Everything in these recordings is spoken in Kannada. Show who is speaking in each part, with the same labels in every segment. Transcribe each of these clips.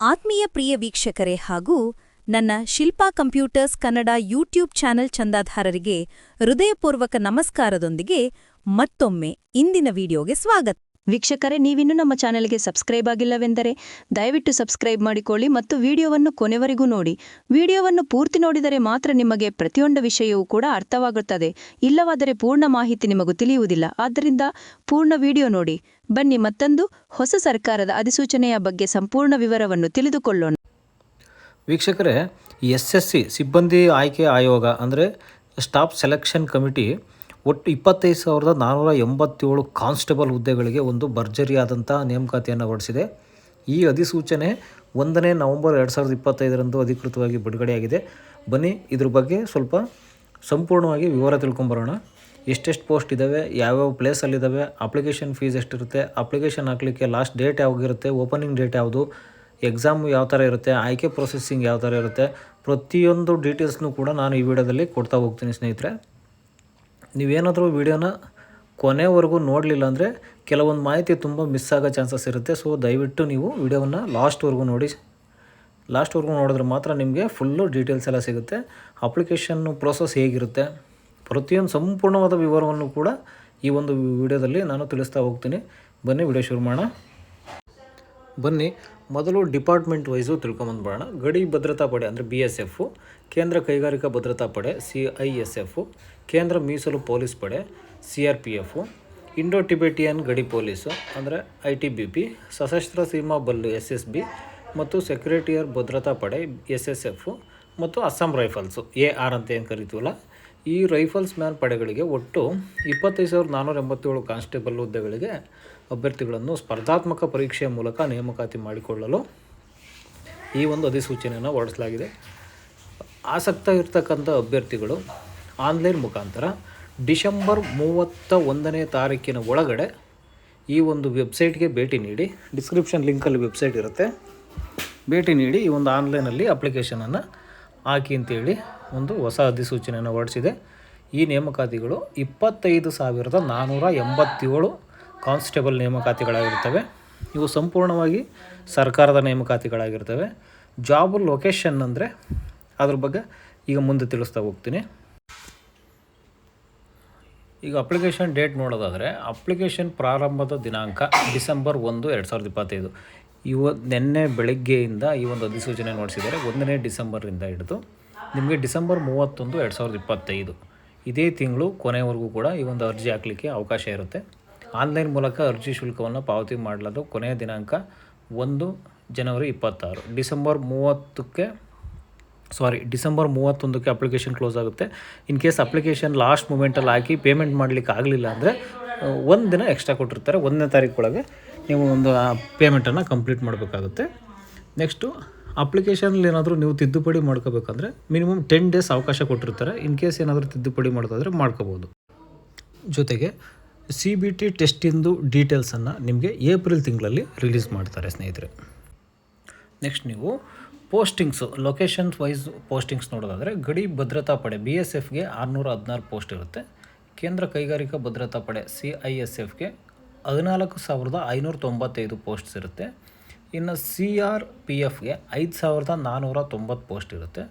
Speaker 1: ಆತ್ಮೀಯ ಪ್ರಿಯ ವೀಕ್ಷಕರೇ ಹಾಗೂ ನನ್ನ Shilpa computers Kannada YouTube channel ಚಂದಾಧಾರರಿಗೆ ಹೃದಯಪೂರ್ವಕ ನಮಸ್ಕಾರದೊಂದಿಗೆ ಮತ್ತೊಮ್ಮೆ ಇಂದಿನ ವಿಡಿಯೋಗೆ ಸ್ವಾಗತ.
Speaker 2: ವೀಕ್ಷಕರೇ, ನೀವಿನ್ನು ನಮ್ಮ ಚಾನೆಲ್ಗೆ ಸಬ್ಸ್ಕ್ರೈಬ್ ಆಗಿಲ್ಲವೆಂದರೆ ದಯವಿಟ್ಟು ಸಬ್ಸ್ಕ್ರೈಬ್ ಮಾಡಿಕೊಳ್ಳಿ ಮತ್ತು ವಿಡಿಯೋವನ್ನು ಕೊನೆವರೆಗೂ ನೋಡಿ. ವಿಡಿಯೋವನ್ನು ಪೂರ್ತಿ ನೋಡಿದರೆ ಮಾತ್ರ ನಿಮಗೆ ಪ್ರತಿಯೊಂದು ವಿಷಯವೂ ಕೂಡ ಅರ್ಥವಾಗುತ್ತದೆ. ಇಲ್ಲವಾದರೆ ಪೂರ್ಣ ಮಾಹಿತಿ ನಿಮಗೂ ತಿಳಿಯುವುದಿಲ್ಲ. ಆದ್ದರಿಂದ ಪೂರ್ಣ ವಿಡಿಯೋ ನೋಡಿ. ಬನ್ನಿ ಮತ್ತೊಂದು ಹೊಸ ಸರ್ಕಾರದ ಅಧಿಸೂಚನೆಯ ಬಗ್ಗೆ ಸಂಪೂರ್ಣ ವಿವರವನ್ನು ತಿಳಿದುಕೊಳ್ಳೋಣ.
Speaker 3: ವೀಕ್ಷಕರೇ, ಎಸ್ ಸಿಬ್ಬಂದಿ ಆಯ್ಕೆ ಆಯೋಗ, ಅಂದರೆ ಸ್ಟಾಫ್ ಸೆಲೆಕ್ಷನ್ ಕಮಿಟಿ ಒಟ್ಟು ಇಪ್ಪತ್ತೈದು ಸಾವಿರದ ನಾನ್ನೂರ ಎಂಬತ್ತೇಳು ಕಾನ್ಸ್ಟೇಬಲ್ ಹುದ್ದೆಗಳಿಗೆ ಒಂದು ಭರ್ಜರಿಯಾದಂಥ ನೇಮಕಾತಿಯನ್ನು ಹೊರಡಿಸಿದೆ. ಈ ಅಧಿಸೂಚನೆ ಒಂದನೇ ನವೆಂಬರ್ ಎರಡು ಸಾವಿರದ ಇಪ್ಪತ್ತೈದರಂದು ಅಧಿಕೃತವಾಗಿ ಬಿಡುಗಡೆಯಾಗಿದೆ. ಬನ್ನಿ, ಇದ್ರ ಬಗ್ಗೆ ಸ್ವಲ್ಪ ಸಂಪೂರ್ಣವಾಗಿ ವಿವರ ತಿಳ್ಕೊಂಬರೋಣ. ಎಷ್ಟೆಷ್ಟು ಪೋಸ್ಟ್ ಇದ್ದಾವೆ ಯಾವ್ಯಾವ ಪ್ಲೇಸಲ್ಲಿದ್ದಾವೆ ಅಪ್ಲಿಕೇಶನ್ ಫೀಸ್ ಎಷ್ಟಿರುತ್ತೆ, ಅಪ್ಲಿಕೇಶನ್ ಹಾಕಲಿಕ್ಕೆ ಲಾಸ್ಟ್ ಡೇಟ್ ಯಾವಾಗಿರುತ್ತೆ ಓಪನಿಂಗ್ ಡೇಟ್ ಯಾವುದು, ಎಕ್ಸಾಮ್ ಯಾವ ಥರ ಇರುತ್ತೆ, ಆಯ್ಕೆ ಪ್ರೊಸೆಸಿಂಗ್ ಯಾವ ಥರ ಇರುತ್ತೆ, ಪ್ರತಿಯೊಂದು ಡೀಟೇಲ್ಸ್ನೂ ಕೂಡ ನಾನು ಈ ವಿಡಿಯೋದಲ್ಲಿ ಕೊಡ್ತಾ ಹೋಗ್ತೀನಿ ಸ್ನೇಹಿತರೆ. ನೀವೇನಾದರೂ ವಿಡಿಯೋನ ಕೊನೆವರೆಗೂ ನೋಡಲಿಲ್ಲ ಅಂದರೆ ಕೆಲವೊಂದು ಮಾಹಿತಿ ತುಂಬ ಮಿಸ್ ಆಗೋ ಚಾನ್ಸಸ್ ಇರುತ್ತೆ. ಸೊ ದಯವಿಟ್ಟು ನೀವು ವಿಡಿಯೋವನ್ನು ಲಾಸ್ಟ್ವರೆಗೂ ನೋಡಿ. ಲಾಸ್ಟ್ವರೆಗೂ ನೋಡಿದ್ರೆ ಮಾತ್ರ ನಿಮಗೆ ಫುಲ್ಲು ಡೀಟೇಲ್ಸ್ ಎಲ್ಲ ಸಿಗುತ್ತೆ. ಅಪ್ಲಿಕೇಶನ್ನು ಪ್ರೋಸೆಸ್ ಹೇಗಿರುತ್ತೆ? ಪ್ರತಿಯೊಂದು ಸಂಪೂರ್ಣವಾದ ವಿವರವನ್ನು ಕೂಡ ಈ ಒಂದು ವಿಡಿಯೋದಲ್ಲಿ ನಾನು ತಿಳಿಸ್ತಾ ಹೋಗ್ತೀನಿ. ಬನ್ನಿ, ವಿಡಿಯೋ ಶುರು ಮಾಡೋಣ. ಬನ್ನಿ ಮೊದಲು ಡಿಪಾರ್ಟ್ಮೆಂಟ್ ವೈಸು ತಿಳ್ಕೊಂಬಂದ್ಬಿಡೋಣ ಗಡಿ ಭದ್ರತಾ ಪಡೆ ಅಂದರೆ ಬಿ ಎಸ್ ಎಫು ಕೇಂದ್ರ ಕೈಗಾರಿಕಾ ಭದ್ರತಾ ಪಡೆ ಸಿ ಐ ಎಸ್ ಎಫು ಕೇಂದ್ರ ಮೀಸಲು ಪೊಲೀಸ್ ಪಡೆ C R P F Indo Tibetan ಗಡಿ ಪೊಲೀಸು ಅಂದರೆ I T B P Sashastra Seema Bal S S B ಮತ್ತು ಸೆಕ್ಯೂರಿಟಿಯರ್ ಭದ್ರತಾ ಪಡೆ ಎಸ್ ಎಸ್ ಎಫು ಮತ್ತು ಅಸ್ಸಾಂ ರೈಫಲ್ಸು, ಎ ಆರ್ ಅಂತ ಏನು ಕರಿತೀವಲ್ಲ? ಈ ರೈಫಲ್ಸ್ ಮ್ಯಾನ್ ಪಡೆಗಳಿಗೆ ಒಟ್ಟು ಇಪ್ಪತ್ತೈದು ಸಾವಿರದ ನಾನ್ನೂರ ಎಂಬತ್ತೇಳು ಕಾನ್ಸ್ಟೇಬಲ್ ಹುದ್ದೆಗಳಿಗೆ ಅಭ್ಯರ್ಥಿಗಳನ್ನು ಸ್ಪರ್ಧಾತ್ಮಕ ಪರೀಕ್ಷೆಯ ಮೂಲಕ ನೇಮಕಾತಿ ಮಾಡಿಕೊಳ್ಳಲು ಈ ಒಂದು ಅಧಿಸೂಚನೆಯನ್ನು ಹೊರಡಿಸಲಾಗಿದೆ. ಆಸಕ್ತ ಇರ್ತಕ್ಕಂಥ ಅಭ್ಯರ್ಥಿಗಳು ಆನ್ಲೈನ್ ಮುಖಾಂತರ ಡಿಸೆಂಬರ್ ಮೂವತ್ತ ಒಂದನೇ ತಾರೀಕಿನ ಒಳಗಡೆ ಈ ಒಂದು ವೆಬ್ಸೈಟ್ಗೆ ಭೇಟಿ ನೀಡಿ, ಡಿಸ್ಕ್ರಿಪ್ಷನ್ ಲಿಂಕಲ್ಲಿ ವೆಬ್ಸೈಟ್ ಇರುತ್ತೆ. ಭೇಟಿ ನೀಡಿ ಈ ಒಂದು ಆನ್ಲೈನಲ್ಲಿ ಅಪ್ಲಿಕೇಶನನ್ನು ಹಾಕಿ ಅಂತೇಳಿ ಒಂದು ಹೊಸ ಅಧಿಸೂಚನೆಯನ್ನು ಹೊರಡಿಸಿದೆ. ಈ ನೇಮಕಾತಿಗಳು ಇಪ್ಪತ್ತೈದು ಸಾವಿರದ ನಾನ್ನೂರ ಎಂಬತ್ತೇಳು ಕಾನ್ಸ್ಟೇಬಲ್ ನೇಮಕಾತಿಗಳಾಗಿರ್ತವೆ. ಇವು ಸಂಪೂರ್ಣವಾಗಿ ಸರ್ಕಾರದ ನೇಮಕಾತಿಗಳಾಗಿರ್ತವೆ. ಜಾಬ್ ಲೊಕೇಶನ್ ಅಂದರೆ ಅದ್ರ ಬಗ್ಗೆ ಈಗ ಮುಂದೆ ತಿಳಿಸ್ತಾ ಹೋಗ್ತೀನಿ. ಈಗ ಅಪ್ಲಿಕೇಶನ್ ಡೇಟ್ ನೋಡೋದಾದರೆ ಅಪ್ಲಿಕೇಶನ್ ಪ್ರಾರಂಭದ ದಿನಾಂಕ ಡಿಸೆಂಬರ್ ಒಂದು ಎರಡು ಸಾವಿರದ ಇಪ್ಪತ್ತೈದು. ಇವ ನಿನ್ನೆ ಬೆಳಗ್ಗೆಯಿಂದ ಈ ಒಂದು ಅಧಿಸೂಚನೆ ನೋಡಿಸಿದ್ದಾರೆ. ಒಂದನೇ ಡಿಸೆಂಬರಿಂದ ಹಿಡಿದು ನಿಮಗೆ ಡಿಸೆಂಬರ್ ಮೂವತ್ತೊಂದು ಎರಡು ಸಾವಿರದ ಇಪ್ಪತ್ತೈದು. ಇದೇ ತಿಂಗಳು ಕೊನೆಯವರೆಗೂ ಕೂಡ ಈ ಒಂದು ಅರ್ಜಿ ಹಾಕಲಿಕ್ಕೆ ಅವಕಾಶ ಇರುತ್ತೆ. ಆನ್ಲೈನ್ ಮೂಲಕ ಅರ್ಜಿ ಶುಲ್ಕವನ್ನು ಪಾವತಿ ಮಾಡಲಾದ ಕೊನೆಯ ದಿನಾಂಕ ಒಂದು ಜನವರಿ ಇಪ್ಪತ್ತಾರು. ಡಿಸೆಂಬರ್ ಮೂವತ್ತಕ್ಕೆ, ಸಾರಿ, ಡಿಸೆಂಬರ್ ಮೂವತ್ತೊಂದಕ್ಕೆ ಅಪ್ಲಿಕೇಶನ್ ಕ್ಲೋಸ್ ಆಗುತ್ತೆ. ಇನ್ ಕೇಸ್ ಅಪ್ಲಿಕೇಶನ್ ಲಾಸ್ಟ್ ಮೂಮೆಂಟಲ್ಲಿ ಹಾಕಿ ಪೇಮೆಂಟ್ ಮಾಡಲಿಕ್ಕೆ ಆಗಲಿಲ್ಲ ಅಂದರೆ ಒಂದು ದಿನ ಎಕ್ಸ್ಟ್ರಾ ಕೊಟ್ಟಿರ್ತಾರೆ. ಒಂದನೇ ತಾರೀಕೊಳಗೆ ನೀವು ಒಂದು ಪೇಮೆಂಟನ್ನು ಕಂಪ್ಲೀಟ್ ಮಾಡಬೇಕಾಗುತ್ತೆ. ನೆಕ್ಸ್ಟು ಅಪ್ಲಿಕೇಶನಲ್ಲಿ ಏನಾದರೂ ನೀವು ತಿದ್ದುಪಡಿ ಮಾಡ್ಕೋಬೇಕಂದ್ರೆ ಮಿನಿಮಮ್ ಟೆನ್ ಡೇಸ್ ಅವಕಾಶ ಕೊಟ್ಟಿರ್ತಾರೆ. ಇನ್ ಕೇಸ್ ಏನಾದರೂ ತಿದ್ದುಪಡಿ ಮಾಡೋದಾದರೆ ಮಾಡ್ಕೋಬೋದು. ಜೊತೆಗೆ ಸಿ ಬಿ ಟಿ ಟೆಸ್ಟಿಂದು ಡೀಟೇಲ್ಸನ್ನು ನಿಮಗೆ ಏಪ್ರಿಲ್ ತಿಂಗಳಲ್ಲಿ ರಿಲೀಸ್ ಮಾಡ್ತಾರೆ ಸ್ನೇಹಿತರೆ. ನೆಕ್ಸ್ಟ್ ನೀವು ಪೋಸ್ಟಿಂಗ್ಸು ಲೊಕೇಶನ್ ವೈಸ್ ಪೋಸ್ಟಿಂಗ್ಸ್ ನೋಡೋದಾದರೆ ಗಡಿ ಭದ್ರತಾ ಪಡೆ ಬಿ ಎಸ್ ಎಫ್ಗೆ ಆರುನೂರ ಹದಿನಾರು ಪೋಸ್ಟ್ ಇರುತ್ತೆ. ಕೇಂದ್ರ ಕೈಗಾರಿಕಾ ಭದ್ರತಾ ಪಡೆ ಸಿ ಐ ಎಸ್ ಎಫ್ಗೆ ಹದಿನಾಲ್ಕು ಸಾವಿರದ ಐನೂರ ತೊಂಬತ್ತೈದು ಪೋಸ್ಟ್ಸ್ ಇರುತ್ತೆ. ಇನ್ನು ಸಿ ಆರ್ ಪಿ ಎಫ್ಗೆ ಐದು ಸಾವಿರದ ನಾನ್ನೂರ ತೊಂಬತ್ತು ಪೋಸ್ಟ್ ಇರುತ್ತೆ.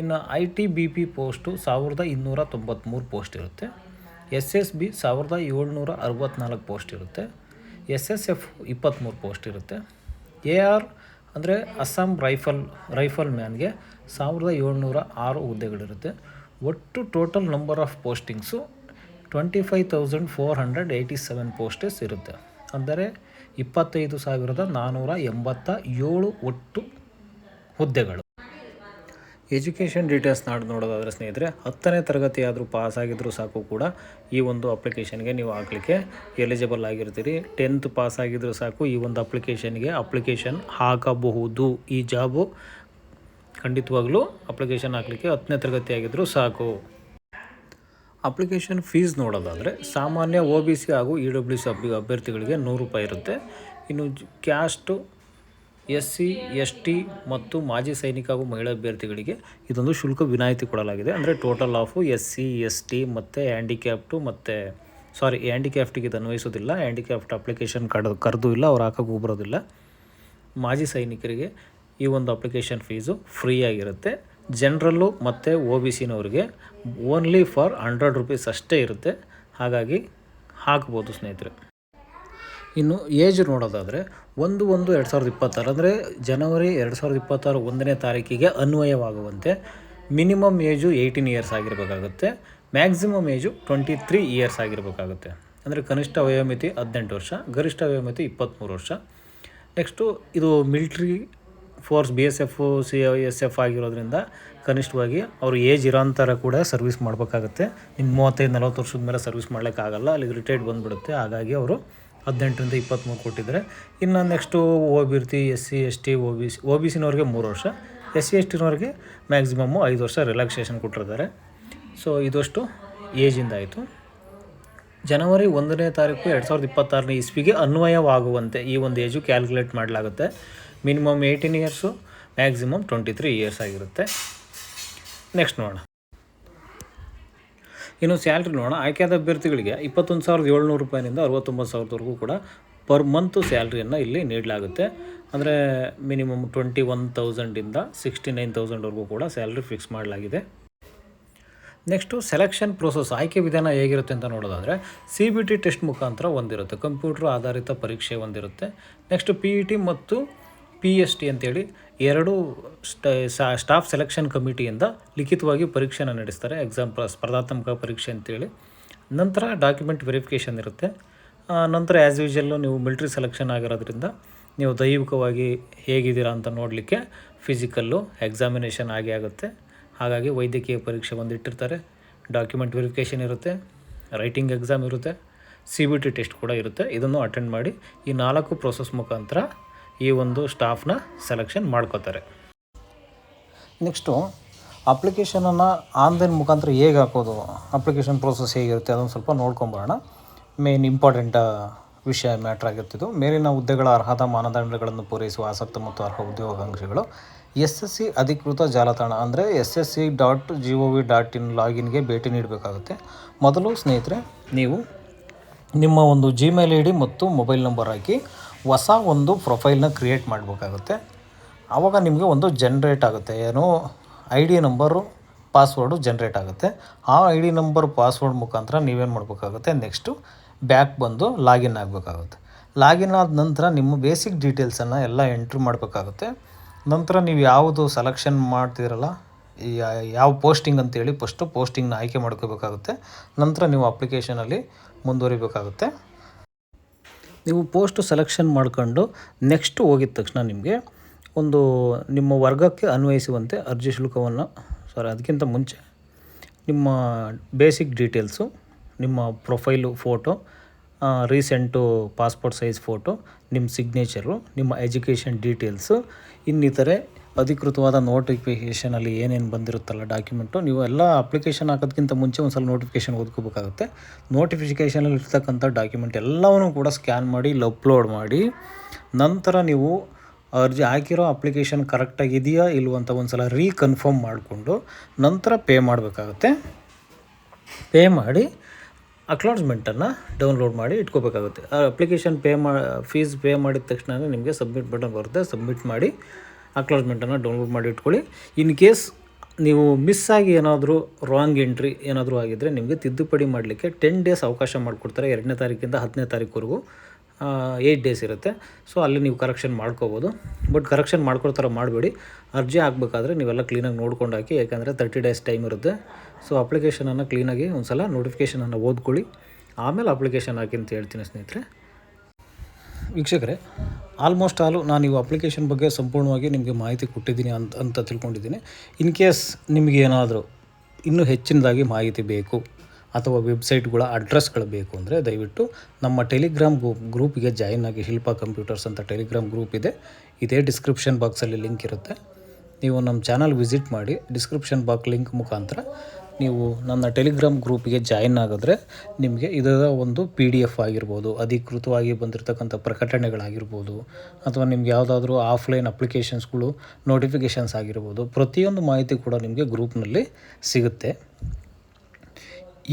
Speaker 3: ಇನ್ನು I T B P post ಸಾವಿರದ ಇನ್ನೂರ ತೊಂಬತ್ತ್ಮೂರು ಪೋಸ್ಟ್ ಇರುತ್ತೆ. ಎಸ್ ಎಸ್ ಬಿ ಸಾವಿರದ ಏಳ್ನೂರ ಅರವತ್ತ್ನಾಲ್ಕು ಪೋಸ್ಟ್ ಇರುತ್ತೆ. ಎಸ್ ಎಸ್ ಎಫ್ ಇಪ್ಪತ್ತ್ಮೂರು ಪೋಸ್ಟ್ ಇರುತ್ತೆ. ಎ ಆರ್ ಅಂದರೆ ಅಸ್ಸಾಂ ರೈಫಲ್ ರೈಫಲ್ ಮ್ಯಾನ್ಗೆ ಸಾವಿರದ ಏಳ್ನೂರ ಆರು ಹುದ್ದೆಗಳಿರುತ್ತೆ. ಒಟ್ಟು total number of postings twenty five thousand four hundred eighty seven posts ಇರುತ್ತೆ. ಅಂದರೆ ಇಪ್ಪತ್ತೈದು ಸಾವಿರದ ನಾನ್ನೂರ ಎಂಬತ್ತ ಏಳು ಒಟ್ಟು ಹುದ್ದೆಗಳು. ಎಜುಕೇಷನ್ ಡೀಟೇಲ್ಸ್ ನಾಡ್ ನೋಡೋದಾದರೆ ಸ್ನೇಹಿತರೆ, ಹತ್ತನೇ ತರಗತಿ ಆದರೂ ಪಾಸ್ ಆಗಿದ್ದರೂ ಸಾಕು ಕೂಡ ಈ ಒಂದು ಅಪ್ಲಿಕೇಶನ್ಗೆ ನೀವು ಹಾಕಲಿಕ್ಕೆ ಎಲಿಜಿಬಲ್ ಆಗಿರ್ತೀರಿ. ಟೆಂತ್ ಪಾಸ್ ಆಗಿದ್ದರೂ ಸಾಕು ಈ ಒಂದು ಅಪ್ಲಿಕೇಶನ್ಗೆ ಅಪ್ಲಿಕೇಶನ್ ಹಾಕಬಹುದು. ಈ ಜಾಬು ಖಂಡಿತವಾಗ್ಲೂ ಅಪ್ಲಿಕೇಶನ್ ಹಾಕಲಿಕ್ಕೆ ಹತ್ತನೇ ತರಗತಿ ಆಗಿದ್ದರೂ ಸಾಕು. ಅಪ್ಲಿಕೇಶನ್ ಫೀಸ್ ನೋಡೋದಾದರೆ ಸಾಮಾನ್ಯ ಒ ಬಿ ಸಿ ಹಾಗೂ ಇ ಡಬ್ಲ್ಯೂ ಸಿ ಅಭ್ಯ ಅಭ್ಯರ್ಥಿಗಳಿಗೆ ನೂರು ರೂಪಾಯಿ ಇರುತ್ತೆ. ಇನ್ನು caste S C S T ಮತ್ತು ಮಾಜಿ ಸೈನಿಕ ಹಾಗೂ ಮಹಿಳಾ ಅಭ್ಯರ್ಥಿಗಳಿಗೆ ಇದೊಂದು ಶುಲ್ಕ ವಿನಾಯಿತಿ ಕೊಡಲಾಗಿದೆ. ಅಂದರೆ total of S C S T ಮತ್ತು ಹ್ಯಾಂಡಿಕ್ಯಾಪ್ಟು ಮತ್ತು ಸಾರಿ ಹ್ಯಾಂಡಿಕ್ಯಾಫ್ಟಿಗೆ ಇದು ಅನ್ವಯಿಸೋದಿಲ್ಲ ಹ್ಯಾಂಡಿಕ್ಯಾಫ್ಟ್ ಅಪ್ಲಿಕೇಶನ್ ಕಡ್ದು, ಕರೆದು ಇಲ್ಲ, ಅವ್ರು ಹಾಕೋಕ್ಕೂ ಬರೋದಿಲ್ಲ ಮಾಜಿ ಸೈನಿಕರಿಗೆ ಈ ಒಂದು ಅಪ್ಲಿಕೇಶನ್ ಫೀಸು ಫ್ರೀ ಆಗಿರುತ್ತೆ. ಜನರಲ್ಲು ಮತ್ತು ಒ ಬಿ ಸಿನವ್ರಿಗೆ ಓನ್ಲಿ ಫಾರ್ ಹಂಡ್ರೆಡ್ ರುಪೀಸ್ ಅಷ್ಟೇ ಇರುತ್ತೆ. ಹಾಗಾಗಿ ಹಾಕ್ಬೋದು ಸ್ನೇಹಿತರೆ. ಇನ್ನು ಏಜ್ ನೋಡೋದಾದರೆ ಒಂದು ಒಂದು ಎರಡು ಸಾವಿರದ ಇಪ್ಪತ್ತಾರು, ಅಂದರೆ ಜನವರಿ ಎರಡು ಸಾವಿರದ ಇಪ್ಪತ್ತಾರು ಒಂದನೇ ತಾರೀಕಿಗೆ ಅನ್ವಯವಾಗುವಂತೆ minimum age eighteen years ಆಗಿರಬೇಕಾಗುತ್ತೆ, maximum age twenty three years ಆಗಿರಬೇಕಾಗುತ್ತೆ. ಅಂದರೆ ಕನಿಷ್ಠ ವಯೋಮಿತಿ ಹದಿನೆಂಟು ವರ್ಷ, ಗರಿಷ್ಠ ವಯೋಮಿತಿ ಇಪ್ಪತ್ತ್ಮೂರು ವರ್ಷ. ನೆಕ್ಸ್ಟು ಇದು military force, B S F, C S F ಆಗಿರೋದ್ರಿಂದ ಕನಿಷ್ಠವಾಗಿ ಅವರು ಏಜ್ ಇರೋಂಥರ ಕೂಡ ಸರ್ವಿಸ್ ಮಾಡಬೇಕಾಗುತ್ತೆ. ಇನ್ನು ಮೂವತ್ತೈದು ನಲವತ್ತು ವರ್ಷದ ಮೇಲೆ ಸರ್ವಿಸ್ ಮಾಡಲಿಕ್ಕಾಗಲ್ಲ, ಅಲ್ಲಿಗೆ ರಿಟೈರ್ಡ್ ಬಂದುಬಿಡುತ್ತೆ. ಹಾಗಾಗಿ ಅವರು ಹದಿನೆಂಟರಿಂದ ಇಪ್ಪತ್ತ್ಮೂರು ಕೊಟ್ಟಿದ್ದಾರೆ. ಇನ್ನು ನೆಕ್ಸ್ಟು ಓ ಬಿ ಇರ್ತಿ S C S T O B C O B ಸಿನವ್ರಿಗೆ ಮೂರು ವರ್ಷ ಎಸ್ ಸಿ ಎಸ್ ಟಿನವ್ರಿಗೆ ಮ್ಯಾಕ್ಸಿಮಮ್ಮು ಐದು ವರ್ಷ ರಿಲ್ಯಾಕ್ಸೇಷನ್ ಕೊಟ್ಟಿರ್ತಾರೆ ಸೊ ಇದಷ್ಟು ಏಜಿಂದ ಆಯಿತು. ಜನವರಿ ಒಂದನೇ ತಾರೀಕು ಎರಡು ಸಾವಿರದ ಇಪ್ಪತ್ತಾರನೇ ಇಸ್ವಿಗೆ ಅನ್ವಯವಾಗುವಂತೆ ಈ ಒಂದು ಏಜು ಕ್ಯಾಲ್ಕುಲೇಟ್ ಮಾಡಲಾಗುತ್ತೆ. Minimum eighteen years maximum twenty three years ಆಗಿರುತ್ತೆ. ನೆಕ್ಸ್ಟ್ ನೋಡೋಣ. ಇನ್ನು ಸ್ಯಾಲ್ರಿ ನೋಡೋಣ. ಆಯ್ಕೆಯಾದ ಅಭ್ಯರ್ಥಿಗಳಿಗೆ ಇಪ್ಪತ್ತೊಂದು ಸಾವಿರದ ಏಳ್ನೂರು ರೂಪಾಯಿನಿಂದ ಅರವತ್ತೊಂಬತ್ತು ಸಾವಿರದವರೆಗೂ ಕೂಡ ಪರ್ ಮಂತು ಸ್ಯಾಲ್ರಿಯನ್ನು ಇಲ್ಲಿ ನೀಡಲಾಗುತ್ತೆ. ಅಂದರೆ ಮಿನಿಮಮ್ ಟ್ವೆಂಟಿ ಒನ್ ತೌಸಂಡಿಂದ ಸಿಕ್ಸ್ಟಿ ನೈನ್ ತೌಸಂಡ್ವರೆಗೂ ಕೂಡ ಸ್ಯಾಲ್ರಿ ಫಿಕ್ಸ್ ಮಾಡಲಾಗಿದೆ. ನೆಕ್ಸ್ಟು ಸೆಲೆಕ್ಷನ್ ಪ್ರೋಸೆಸ್ ಆಯ್ಕೆ ವಿಧಾನ ಹೇಗಿರುತ್ತೆ ಅಂತ ನೋಡೋದಾದರೆ ಸಿ ಬಿ ಟಿ ಟೆಸ್ಟ್ ಮುಖಾಂತರ ಒಂದಿರುತ್ತೆ. ಕಂಪ್ಯೂಟರ್ ಆಧಾರಿತ ಪರೀಕ್ಷೆ ಒಂದಿರುತ್ತೆ. ನೆಕ್ಸ್ಟ್ ಪಿ ಇ ಟಿ ಮತ್ತು ಪಿ ಎಸ್ ಟಿ ಅಂತೇಳಿ ಎರಡು ಸ್ಟಾಫ್ ಸೆಲೆಕ್ಷನ್ ಕಮಿಟಿಯಿಂದ ಲಿಖಿತವಾಗಿ ಪರೀಕ್ಷೆಯನ್ನು ನಡೆಸ್ತಾರೆ ಎಕ್ಸಾಮ್ ಸ್ಪರ್ಧಾತ್ಮಕ ಪರೀಕ್ಷೆ ಅಂತೇಳಿ. ನಂತರ ಡಾಕ್ಯುಮೆಂಟ್ ವೆರಿಫಿಕೇಷನ್ ಇರುತ್ತೆ. ನಂತರ ಆ್ಯಸ್ ಯೂಶಲ್ಲು ನೀವು ಮಿಲ್ಟ್ರಿ ಸೆಲೆಕ್ಷನ್ ಆಗಿರೋದ್ರಿಂದ ನೀವು ದೈವಿಕವಾಗಿ ಹೇಗಿದ್ದೀರಾ ಅಂತ ನೋಡಲಿಕ್ಕೆ ಫಿಸಿಕಲ್ಲು ಎಕ್ಸಾಮಿನೇಷನ್ ಆಗೇ ಆಗುತ್ತೆ. ಹಾಗಾಗಿ ವೈದ್ಯಕೀಯ ಪರೀಕ್ಷೆ ಒಂದು ಇಟ್ಟಿರ್ತಾರೆ. ಡಾಕ್ಯುಮೆಂಟ್ ವೆರಿಫಿಕೇಷನ್ ಇರುತ್ತೆ. ರೈಟಿಂಗ್ ಎಕ್ಸಾಮ್ ಇರುತ್ತೆ. ಸಿ ಬಿ ಟಿ ಟೆಸ್ಟ್ ಕೂಡ ಇರುತ್ತೆ. ಇದನ್ನು ಅಟೆಂಡ್ ಮಾಡಿ ಈ ನಾಲ್ಕು ಪ್ರೋಸೆಸ್ ಮುಖಾಂತರ ಈ ಒಂದು ಸ್ಟಾಫ್ನ ಸೆಲೆಕ್ಷನ್ ಮಾಡ್ಕೋತಾರೆ. ನೆಕ್ಸ್ಟು, ಅಪ್ಲಿಕೇಶನನ್ನು ಆನ್ಲೈನ್ ಮುಖಾಂತರ ಹೇಗೆ ಹಾಕೋದು? ಅಪ್ಲಿಕೇಶನ್ ಪ್ರೋಸೆಸ್ ಹೇಗಿರುತ್ತೆ? ಅದನ್ನು ಸ್ವಲ್ಪ ನೋಡ್ಕೊಂಬರೋಣ. ಮೇನ್ ಇಂಪಾರ್ಟೆಂಟ್ ವಿಷಯ ಮ್ಯಾಟ್ರ್ ಆಗಿರ್ತಿದ್ದು, ಮೇಲಿನ ಹುದ್ದೆಗಳ ಅರ್ಹತಾ ಮಾನದಂಡಗಳನ್ನು ಪೂರೈಸುವ ಆಸಕ್ತ ಮತ್ತು ಅರ್ಹ ಉದ್ಯೋಗಾಂಕ್ಷಿಗಳು ಎಸ್ ಎಸ್ ಸಿ ಅಧಿಕೃತ ಜಾಲತಾಣ ಅಂದರೆ S S C dot G O V dot in ಲಾಗಿನ್ಗೆ ಭೇಟಿ ನೀಡಬೇಕಾಗುತ್ತೆ. ಮೊದಲು ಸ್ನೇಹಿತರೆ, ನೀವು ನಿಮ್ಮ ಒಂದು ಜಿಮೇಲ್ ಐ ಡಿ ಮತ್ತು ಮೊಬೈಲ್ ನಂಬರ್ ಹಾಕಿ ಹೊಸ ಒಂದು ಪ್ರೊಫೈಲ್ನ ಕ್ರಿಯೇಟ್ ಮಾಡಬೇಕಾಗುತ್ತೆ. ಆವಾಗ ನಿಮಗೆ ಒಂದು ಜನ್ರೇಟ್ ಆಗುತ್ತೆ. ಏನು? I D number password generate ಆಗುತ್ತೆ. ಆ ಐ ಡಿ ನಂಬರ್ ಪಾಸ್ವರ್ಡ್ ಮುಖಾಂತರ ನೀವೇನು ಮಾಡಬೇಕಾಗುತ್ತೆ? ನೆಕ್ಸ್ಟು ಬ್ಯಾಕ್ ಬಂದು ಲಾಗಿನ್ ಆಗಬೇಕಾಗುತ್ತೆ. ಲಾಗಿನ್ ಆದ ನಂತರ ನಿಮ್ಮ ಬೇಸಿಕ್ ಡೀಟೇಲ್ಸನ್ನು ಎಲ್ಲ ಎಂಟ್ರಿ ಮಾಡಬೇಕಾಗುತ್ತೆ. ನಂತರ ನೀವು ಯಾವುದು ಸೆಲೆಕ್ಷನ್ ಮಾಡ್ತೀರಲ್ಲ ಯಾವ ಪೋಸ್ಟಿಂಗ್ ಅಂತೇಳಿ ಫಸ್ಟು ಪೋಸ್ಟಿಂಗ್ನ ಆಯ್ಕೆ ಮಾಡ್ಕೋಬೇಕಾಗುತ್ತೆ. ನಂತರ ನೀವು ಅಪ್ಲಿಕೇಶನಲ್ಲಿ ಮುಂದುವರಿಬೇಕಾಗುತ್ತೆ. ನೀವು ಪೋಸ್ಟ್ ಸೆಲೆಕ್ಷನ್ ಮಾಡ್ಕೊಂಡು ನೆಕ್ಸ್ಟ್ ಹೋಗಿದ ತಕ್ಷಣ ನಿಮಗೆ ಒಂದು ನಿಮ್ಮ ವರ್ಗಕ್ಕೆ ಅನ್ವಯಿಸುವಂತೆ ಅರ್ಜಿ ಶುಲ್ಕವನ್ನು ಸಾರಿ ಅದಕ್ಕಿಂತ ಮುಂಚೆ ನಿಮ್ಮ ಬೇಸಿಕ್ ಡೀಟೇಲ್ಸು, ನಿಮ್ಮ profile photo recent passport size photo, ನಿಮ್ಮ ಸಿಗ್ನೇಚರು, ನಿಮ್ಮ ಎಜುಕೇಷನ್ ಡೀಟೇಲ್ಸು, ಇನ್ನಿತರೆ ಅಧಿಕೃತವಾದ ನೋಟಿಫಿಕೇಷನಲ್ಲಿ ಏನೇನು ಬಂದಿರುತ್ತಲ್ಲ ಡಾಕ್ಯುಮೆಂಟು ನೀವು ಎಲ್ಲ ಅಪ್ಲಿಕೇಶನ್ ಹಾಕೋದಕ್ಕಿಂತ ಮುಂಚೆ ಒಂದು ಸಲ ನೋಟಿಫಿಕೇಷನ್ ಓದ್ಕೋಬೇಕಾಗುತ್ತೆ ನೋಟಿಫಿಕೇಷನಲ್ಲಿ ಇರ್ತಕ್ಕಂಥ ಡಾಕ್ಯುಮೆಂಟ್ ಎಲ್ಲವನ್ನೂ ಕೂಡ ಸ್ಕ್ಯಾನ್ ಮಾಡಿ, ಇಲ್ಲಿ ಅಪ್ಲೋಡ್ ಮಾಡಿ, ನಂತರ ನೀವು ಅರ್ಜಿ ಹಾಕಿರೋ ಅಪ್ಲಿಕೇಶನ್ ಕರೆಕ್ಟಾಗಿದೆಯಾ ಇಲ್ವಂತ ಒಂದು ಸಲ ರೀಕನ್ಫರ್ಮ್ ಮಾಡಿಕೊಂಡು ನಂತರ ಪೇ ಮಾಡಬೇಕಾಗುತ್ತೆ. ಪೇ ಮಾಡಿ ಅಕ್ಲಾಡ್ಜ್ಮೆಂಟನ್ನು ಡೌನ್ಲೋಡ್ ಮಾಡಿ ಇಟ್ಕೋಬೇಕಾಗುತ್ತೆ. ಅಪ್ಲಿಕೇಶನ್ ಪೇ ಮಾ ಫೀಸ್ ಪೇ ಮಾಡಿದ ತಕ್ಷಣ ನಿಮಗೆ ಸಬ್ಮಿಟ್ ಬಟನ್ ಬರುತ್ತೆ. ಸಬ್ಮಿಟ್ ಮಾಡಿ ಅಕ್ಲಾಡ್ಜ್ಮೆಂಟನ್ನು ಡೌನ್ಲೋಡ್ ಮಾಡಿ ಇಟ್ಕೊಳ್ಳಿ. ಇನ್ ಕೇಸ್ ನೀವು ಮಿಸ್ ಆಗಿ ಏನಾದರೂ ರಾಂಗ್ ಎಂಟ್ರಿ ಏನಾದರೂ ಆಗಿದ್ದರೆ ನಿಮಗೆ ತಿದ್ದುಪಡಿ ಮಾಡಲಿಕ್ಕೆ ಟೆನ್ ಡೇಸ್ ಅವಕಾಶ ಮಾಡಿಕೊಡ್ತಾರೆ ಎರಡನೇ ತಾರೀಕಿಂದ ಹತ್ತನೇ ತಾರೀಕುವರೆಗೂ ಏಯ್ಟ್ ಡೇಸ್ ಇರುತ್ತೆ. ಸೊ ಅಲ್ಲಿ ನೀವು ಕರೆಕ್ಷನ್ ಮಾಡ್ಕೋಬೋದು. ಬಟ್ ಕರೆಕ್ಷನ್ ಮಾಡ್ಕೊಳ್ಳೋ ಥರ ಮಾಡಬೇಡಿ. ಅರ್ಜಿ ಹಾಕಬೇಕಾದ್ರೆ ನೀವೆಲ್ಲ ಕ್ಲೀನಾಗಿ ನೋಡ್ಕೊಂಡು ಹಾಕಿ, ಯಾಕಂದರೆ ತರ್ಟಿ ಡೇಸ್ ಟೈಮ್ ಇರುತ್ತೆ. ಸೊ ಅಪ್ಲಿಕೇಶನನ್ನು ಕ್ಲೀನಾಗಿ ಒಂದು ಸಲ ನೋಟಿಫಿಕೇಷನನ್ನು ಓದ್ಕೊಳ್ಳಿ. ಆಮೇಲೆ ಅಪ್ಲಿಕೇಶನ್ ಹಾಕಿ ಅಂತ ಹೇಳ್ತೀನಿ ಸ್ನೇಹಿತರೆ. ವೀಕ್ಷಕರೇ ಆಲ್ಮೋಸ್ಟ್ ಆಲು ನಾನು ಇವು ಅಪ್ಲಿಕೇಶನ್ ಬಗ್ಗೆ ಸಂಪೂರ್ಣವಾಗಿ ನಿಮಗೆ ಮಾಹಿತಿ ಕೊಟ್ಟಿದ್ದೀನಿ ಅಂತ ಅಂತ ತಿಳ್ಕೊಂಡಿದ್ದೀನಿ. ಇನ್ ಕೇಸ್ ನಿಮಗೆ ಏನಾದರೂ ಇನ್ನೂ ಹೆಚ್ಚಿನದಾಗಿ ಮಾಹಿತಿ ಬೇಕು ಅಥವಾ ವೆಬ್ಸೈಟ್ಗಳ ಅಡ್ರೆಸ್ಗಳು ಬೇಕು ಅಂದರೆ ದಯವಿಟ್ಟು ನಮ್ಮ ಟೆಲಿಗ್ರಾಮ್ ಗ್ರೂಪಿಗೆ ಜಾಯಿನ್ ಆಗಿ ಶಿಲ್ಪಾ ಕಂಪ್ಯೂಟರ್ಸ್ ಅಂತ ಟೆಲಿಗ್ರಾಮ್ ಗ್ರೂಪ್ ಇದೆ. ಇದೇ ಡಿಸ್ಕ್ರಿಪ್ಷನ್ ಬಾಕ್ಸಲ್ಲಿ ಲಿಂಕ್ ಇರುತ್ತೆ. ನೀವು ನಮ್ಮ ಚಾನಲ್ ವಿಸಿಟ್ ಮಾಡಿ ಡಿಸ್ಕ್ರಿಪ್ಷನ್ ಬಾಕ್ಸ್ ಲಿಂಕ್ ಮುಖಾಂತರ ನೀವು ನನ್ನ ಟೆಲಿಗ್ರಾಮ್ ಗ್ರೂಪಿಗೆ ಜಾಯಿನ್ ಆಗಿದ್ರೆ ನಿಮಗೆ ಇದರ ಒಂದು ಪಿ ಡಿ ಎಫ್ ಆಗಿರ್ಬೋದು, ಅಧಿಕೃತವಾಗಿ ಬಂದಿರತಕ್ಕಂಥ ಪ್ರಕಟಣೆಗಳಾಗಿರ್ಬೋದು, ಅಥವಾ ನಿಮ್ಗೆ ಯಾವುದಾದ್ರೂ ಆಫ್ಲೈನ್ ಅಪ್ಲಿಕೇಶನ್ಸ್ಗಳು ನೋಟಿಫಿಕೇಷನ್ಸ್ ಆಗಿರ್ಬೋದು, ಪ್ರತಿಯೊಂದು ಮಾಹಿತಿ ಕೂಡ ನಿಮಗೆ ಗ್ರೂಪ್ನಲ್ಲಿ ಸಿಗುತ್ತೆ.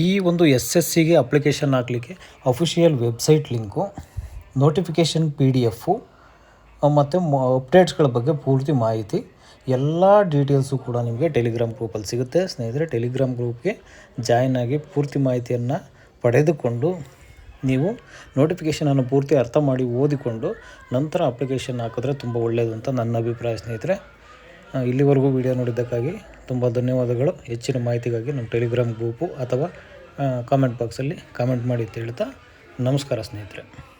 Speaker 3: ಈ ಒಂದು ಎಸ್ ಎಸ್ ಸಿಗೆ ಅಪ್ಲಿಕೇಶನ್ ಹಾಕಲಿಕ್ಕೆ official website link notification P D F ಮತ್ತು ಅಪ್ಡೇಟ್ಸ್ಗಳ ಬಗ್ಗೆ ಪೂರ್ತಿ ಮಾಹಿತಿ ಎಲ್ಲ ಡೀಟೇಲ್ಸು ಕೂಡ ನಿಮಗೆ ಟೆಲಿಗ್ರಾಮ್ ಗ್ರೂಪಲ್ಲಿ ಸಿಗುತ್ತೆ. ಸ್ನೇಹಿತರೆ, ಟೆಲಿಗ್ರಾಮ್ ಗ್ರೂಪ್ಗೆ ಜಾಯ್ನ್ ಆಗಿ ಪೂರ್ತಿ ಮಾಹಿತಿಯನ್ನು ಪಡೆದುಕೊಂಡು ನೀವು ನೋಟಿಫಿಕೇಷನನ್ನು ಪೂರ್ತಿ ಅರ್ಥ ಮಾಡಿ ಓದಿಕೊಂಡು ನಂತರ ಅಪ್ಲಿಕೇಶನ್ ಹಾಕಿದ್ರೆ ತುಂಬ ಒಳ್ಳೆಯದು ಅಂತ ನನ್ನ ಅಭಿಪ್ರಾಯ ಸ್ನೇಹಿತರೆ. ಇಲ್ಲಿವರೆಗೂ ವಿಡಿಯೋ ನೋಡಿದ್ದಕ್ಕಾಗಿ ತುಂಬ ಧನ್ಯವಾದಗಳು. ಹೆಚ್ಚಿನ ಮಾಹಿತಿಗಾಗಿ ನಮ್ಮ ಟೆಲಿಗ್ರಾಮ್ ಗ್ರೂಪು ಅಥವಾ ಕಾಮೆಂಟ್ ಬಾಕ್ಸಲ್ಲಿ ಕಾಮೆಂಟ್ ಮಾಡಿ ಅಂತ ಹೇಳ್ತಾ ನಮಸ್ಕಾರ ಸ್ನೇಹಿತರೆ.